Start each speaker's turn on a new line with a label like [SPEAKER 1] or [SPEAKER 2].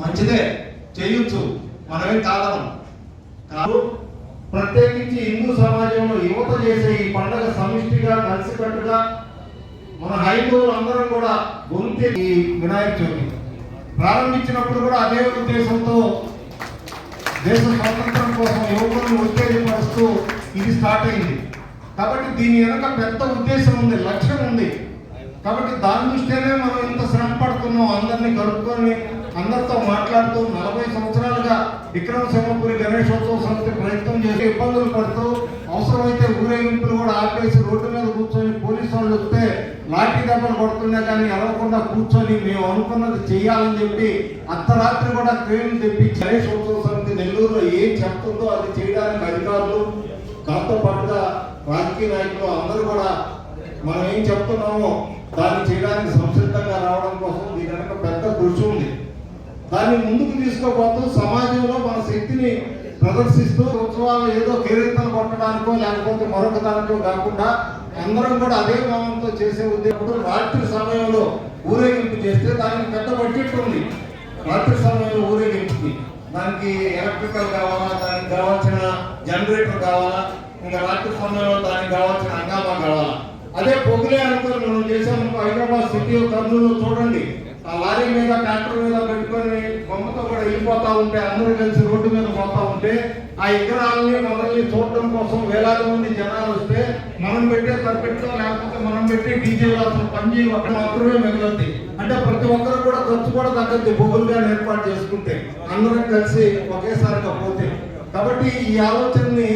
[SPEAKER 1] మంచిదే. చేయొచ్చు. మనమే కాదనం కాదు ప్రత్యేకించి హిందూ సమాజంలో యువత చేసే ఈ పండుగ సమిష్టిగా కలిసికట్టుగా మన హైందవులు అందరం కూడా గొంతె ఈ వినాయక చవితి. ప్రారంభించినప్పుడు కూడా అదే ఉద్దేశంతో దేశ స్వాతంత్రం కోసం యువకులను ఉత్తేజపరుస్తూ ఇది స్టార్ట్ అయింది. కాబట్టి దీని వెనక పెద్ద ఉద్దేశం ఉంది లక్ష్యం ఉంది. కాబట్టి దాని దృష్ట్యానే మనం ఇంత శ్రమ పడుతున్నాం. అందరినీ కలుపుకొని అందరితో మాట్లాడుతూ నలభై సంవత్సరాలుగా విక్రమ సింహపురి గణేశోత్సవ సంస్థ ప్రయత్నం చేసి ఇబ్బందులు పడుతూ అవసరమైతే ఊరేగింపులు కూడా ఆపేసి రోడ్డు మీద కూర్చొని పోలీసు వాళ్ళు వస్తే లాఠీ దెబ్బలు కొడుతున్నా కానీ అరవకుండా కూర్చొని మేము అనుకున్నది చేయాలని చెప్పి అర్ధరాత్రి కూడా క్రేన్ తెప్పి గణేశోత్సవ సమితి నెల్లూరులో ఏం చెప్తుందో అది చేయడానికి అధికారులు దాంతో పాటుగా రాజకీయ నాయకులు అందరూ కూడా మనం ఏం చెప్తున్నామో దాన్ని చేయడానికి సంసిద్ధంగా రావడం కోసం దీని వెనక పెద్ద కృషి ఉంది. దాన్ని ముందుకు తీసుకోబోతూ సమాజంలో మన శక్తిని ప్రదర్శిస్తూ ఉత్సవాలు ఏదో కీర్తన కొట్టడానికో లేకపోతే మరొక దానికో కాకుండా అందరం కూడా అదే భావంతో చేసే ఉద్దేశంతో రాత్రి సమయంలో ఊరేగింపు చేస్తే దానికి పెద్ద బడ్జెట్ ఉంది. రాత్రి సమయంలో ఊరేగింపుకి దానికి ఎలక్ట్రికల్ కావాలా దానికి కావాల్సిన జనరేటర్ కావాలా ఇంకా రాత్రి సమయంలో దానికి కావాల్సిన హంగామా కావాలా? మనం హైదరాబాద్ సిటీ కర్నూలు చూడండి. ఆ లారీ మీద ట్రాక్టర్ మీద పెట్టుకొని బొమ్మతో కూడా వెళ్ళిపోతా ఉంటే అందరూ కలిసి రోడ్డు మీద పోతా ఉంటే ఆ విగ్రహాలని మనల్ని చూడడం కోసం వేలాది మంది జనాలు వస్తే మనం పెట్టే తరపెట్టో లేకపోతే మనం పెట్టే డీజే అసలు పని అక్కడ మాత్రమే మిగులుద్ది. అంటే ప్రతి ఒక్కరు కూడా ఖర్చు కూడా తగ్గద్ది బొగ్గులుగా ఏర్పాటు చేసుకుంటే. అందరం కలిసి ఒకేసారిగా పోతే. కాబట్టి ఈ ఆలోచనని